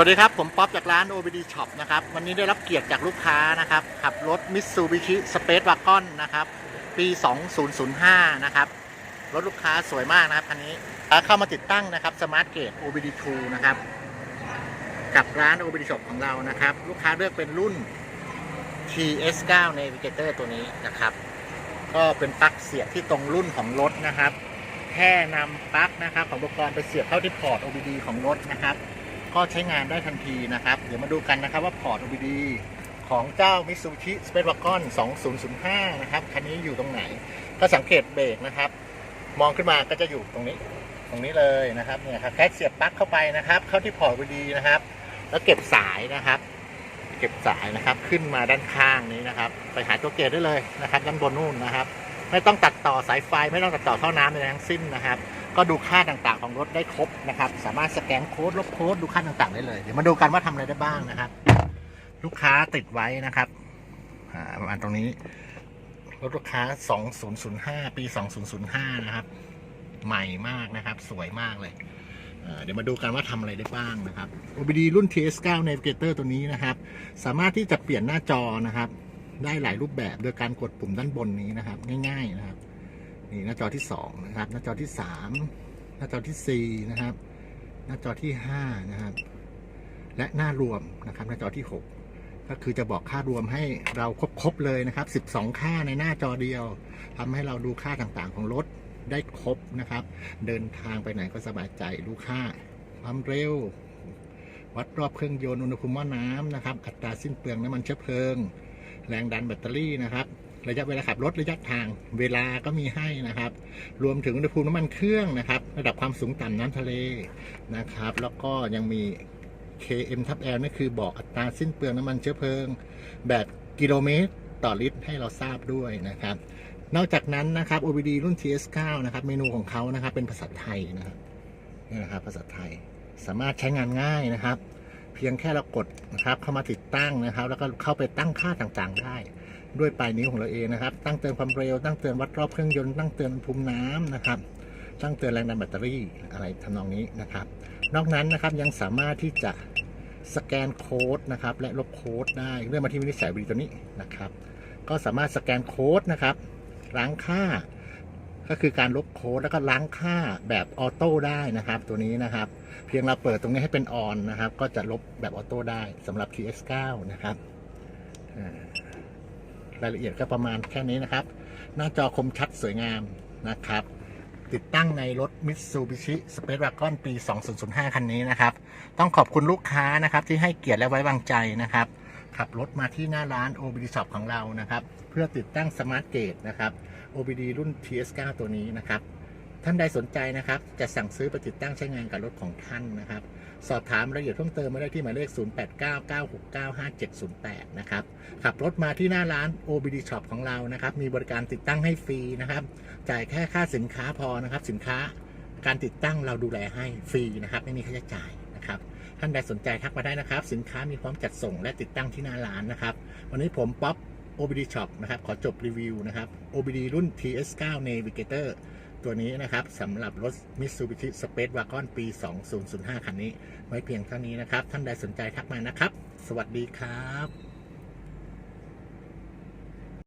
สวัสดีครับ ผมป๊อปจากร้าน OBD Shop นะครับ วันนี้ได้รับเกียรติจากลูกค้านะครับ ขับรถ Mitsubishi Space Wagon นะครับ ปี 2005 นะครับ รถลูกค้าสวยมากนะครับคันนี้เข้ามาติดตั้งนะครับ Smart Gate OBD 2นะครับ กับร้าน OBD Shop ของเรานะครับ ลูกค้าเลือกเป็นรุ่น TS9 Navigator ตัวนี้นะครับ ก็เป็นปลั๊กเสียบที่ตรงรุ่นของรถนะครับ แค่นำปลั๊กนะครับ ของอุปกรณ์ไปเสียบเข้าที่พอร์ต OBD ของรถนะครับ ก็ใช้งานได้ทันทีนะครับ เดี๋ยวมาดูกันนะครับว่าพอร์ต OBD ของเจ้า Mitsubishi Space Wagon 2005 นะครับ คันนี้อยู่ตรงไหนก็สังเกตเบรกนะครับ มองขึ้นมาก็จะอยู่ตรงนี้ ตรงนี้เลยนะครับเนี่ยครับแค่เสียบปลั๊กเข้าไปนะครับ เข้าที่พอร์ต OBD นะครับ แล้วเก็บสายนะครับ เก็บสายนะครับขึ้นมาด้านข้างนี้นะครับ ไปหาตัวเกตได้เลยนะครับด้านบนนู่นนะครับ ไม่ต้องตัดต่อสายไฟไม่ต้องตัดต่อท่อน้ำใดๆทั้งสิ้นนะครับ ก็ดูค่าต่างๆของรถได้ครบนะครับ สามารถสแกนโค้ดลบโค้ดดูค่าต่างๆได้เลย เดี๋ยวมาดูกันว่าทำอะไรได้บ้างนะครับ ลูกค้าติดไว้นะครับประมาณตรงนี้ รถลูกค้า 2005 ปี 2005 นะครับ ใหม่มากนะครับ สวยมากเลยเดี๋ยวมาดูกันว่าทำอะไรได้บ้างนะครับ OBD รุ่น TS9 Navigator ตัวนี้นะครับ สามารถที่จะเปลี่ยนหน้าจอนะครับ ได้หลายรูปแบบโดยการกดปุ่มด้านบนนี้นะครับ ง่ายๆนะครับ นี่หน้าจอที่สองนะครับ หน้าจอที่สามหน้าจอที่สี่นะครับ หน้าจอที่ห้านะครับ และหน้ารวมนะครับ หน้าจอที่หกก็คือจะบอกค่ารวมให้เราครบๆเลยนะครับ 12 ค่าในหน้าจอเดียวทำให้เราดูค่าต่างๆของรถได้ครบนะครับ เดินทางไปไหนก็สบายใจดูค่า ความเร็ว วัดรอบเครื่องยนต์อุณหภูมิหม้อน้ำนะครับ อัตราสิ้นเปลืองน้ำมันเชื้อเพลิง แรงดันแบตเตอรี่นะครับ ระยะเวลาขับรถระยะทางเวลาก็มีให้นะครับ รวมถึงอุณหภูมิน้ำมันเครื่องนะครับ ระดับความสูงต่ำน้ำทะเลนะครับ แล้วก็ยังมี KM ทับ L นั่นคือบอกอัตราสิ้นเปลืองน้ำมันเชื้อเพลิง แบบกิโลเมตรต่อลิตรให้เราทราบด้วยนะครับ นอกจากนั้นนะครับ OBD รุ่น TS9 นะครับ เมนูของเขานะครับ เป็นภาษาไทยนะครับนี่นะครับ ภาษาไทยสามารถใช้งานง่ายนะครับ เพียงแค่เรากดนะครับเข้ามาติดตั้งนะครับ แล้วก็เข้าไปตั้งค่าต่างๆได้ ด้วยปลายนิ้วของเราเองนะครับ ตั้งเตือนความเร็ว ตั้งเตือนวัดรอบเครื่องยนต์ ตั้งเตือนอุณหภูมิน้ำนะครับ ตั้งเตือนแรงดันแบตเตอรี่อะไรทำนองนี้นะครับ นอกนั้นนะครับยังสามารถที่จะสแกนโค้ดนะครับและลบโค้ดได้เลื่อนมาที่วินิจฉัยบริตัวนี้นะครับ ก็สามารถสแกนโค้ดนะครับล้างค่า ก็คือการลบโค้ดแล้วก็ล้างค่าแบบออโต้ได้นะครับ ตัวนี้นะครับ เพียงเราเปิดตรงนี้ให้เป็นออนนะครับ ก็จะลบแบบออโต้ได้สำหรับ TS9 นะครับ รายละเอียดก็ประมาณแค่นี้นะครับ หน้าจอคมชัดสวยงามนะครับ ติดตั้งในรถ Mitsubishi Space Wagon ปี 2005 คันนี้นะครับ ต้องขอบคุณลูกค้านะครับที่ให้เกียรติและไว้วางใจนะครับ ขับรถมาที่หน้าร้าน OBD Shop ของเรานะครับ เพื่อติดตั้ง Smart Gate นะครับ OBD รุ่น TS9 ตัวนี้นะครับ ท่านใดสนใจนะครับ จะสั่งซื้อไปติดตั้งใช้งานกับรถของท่านนะครับ สอบถามรายละเอียดเพิ่มเติมมาได้ที่หมายเลข 0899695708 นะครับ ขับรถมาที่หน้าร้าน OBD Shop ของเรานะครับ มีบริการติดตั้งให้ฟรีนะครับ จ่ายแค่ค่าสินค้าพอนะครับ สินค้าการติดตั้งเราดูแลให้ฟรีนะครับ ไม่มีค่าใช้จ่ายนะครับ ท่านใดสนใจทักมาได้นะครับ สินค้ามีพร้อมจัดส่งและติดตั้งที่หน้าร้านนะครับ วันนี้ผมป๊อป OBD Shop นะครับ ขอจบรีวิวนะครับ OBD รุ่น TS9 Navigator ตัวนี้นะครับสำหรับรถ Mitsubishi Space Wagon ปี 2005 คันนี้ ไว้เพียงเท่านี้นะครับ ท่านใดสนใจทักมานะครับ สวัสดีครับ